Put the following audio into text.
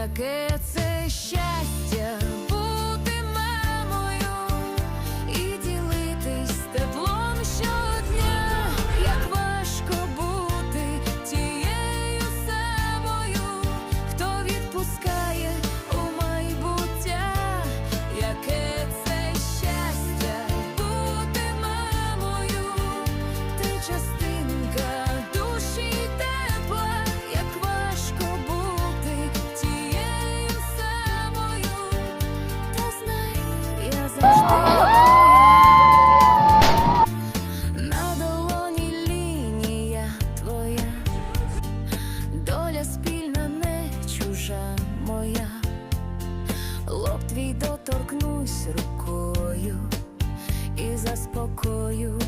яке це щастя твій доторкнусь рукою і заспокою.